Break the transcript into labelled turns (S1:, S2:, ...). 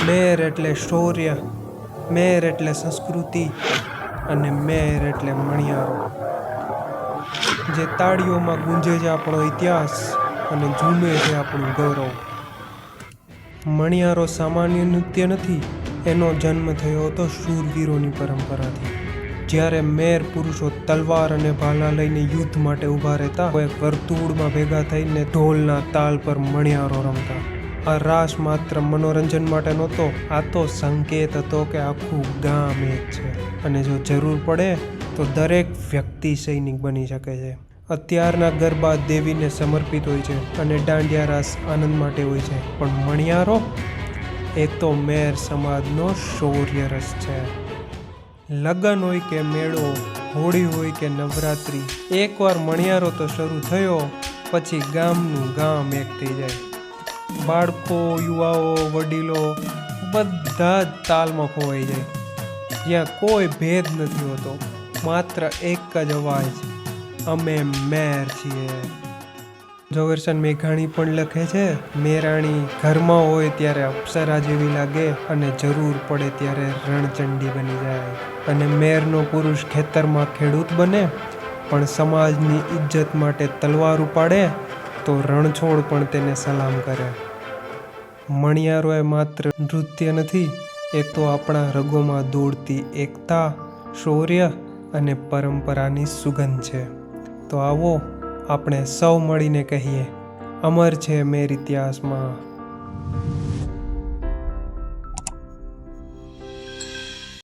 S1: મેર એટલે શૌર્ય, મેર એટલે સંસ્કૃતિ અને મેર એટલે મણિયારો. જે તાળીઓમાં ગુંજે છે આપણો ઇતિહાસ અને ઝૂમે છે આપણું ગૌરવ. મણિયારો સામાન્ય નૃત્ય નથી, એનો જન્મ થયો હતો શૂરવીરોની પરંપરાથી. જ્યારે મેર પુરુષો તલવાર અને ભાલા લઈને યુદ્ધ માટે ઊભા રહેતા, કોઈ વર્તુળમાં ભેગા થઈને ઢોલના તાલ પર મણિયારો રમતા. આ રાસ માત્ર મનોરંજન માટે નહોતો, આ તો સંકેત હતો કે આખું ગામ એક છે. અને જો જરૂર પડે, તો દરેક વ્યક્તિ સૈનિક બની શકે છે. અત્યારના ગરબા દેવીને સમર્પિત હોય છે અને દાંડિયા રાસ આનંદ માટે હોય છે. પણ મણિયારો, એ તો મેર સમાજનો શૌર્ય રસ છે. લગ્ન હોય કે મેળો, હોળી હોય કે નવરાત્રિ, એકવાર મણિયારો તો શરૂ થયો, પછી ગામનું ગામ એક થઈ જાય. બાળકો, યુવાઓ, વડીલો બધા જ તાલમાં ખોવાઈ જાય. જ્યાં કોઈ ભેદ નથી હોતો. માત્ર એક જ અવાજ. અમે મેર છીએ. ઝવેરચંદ મેઘાણી પણ લખે છે, મેરાણી ઘરમાં હોય ત્યારે અપ્સરા જેવી લાગે અને જરૂર પડે ત્યારે રણચંડી બની જાય. અને મેરનો પુરુષ ખેતરમાં ખેડૂત બને, પણ સમાજની ઇજ્જત માટે તલવાર ઉપાડે, તો રણછોડ પણ તેને સલામ કરે. મણિયારો એ માત્ર નૃત્ય નથી, એ તો આપણા રગોમાં દોડતી એકતા, શૌર્ય અને પરંપરાની સુગંધ છે. તો આવો, આપણે સૌ મળીને કહીએ, અમર છે મેર ઇતિહાસમાં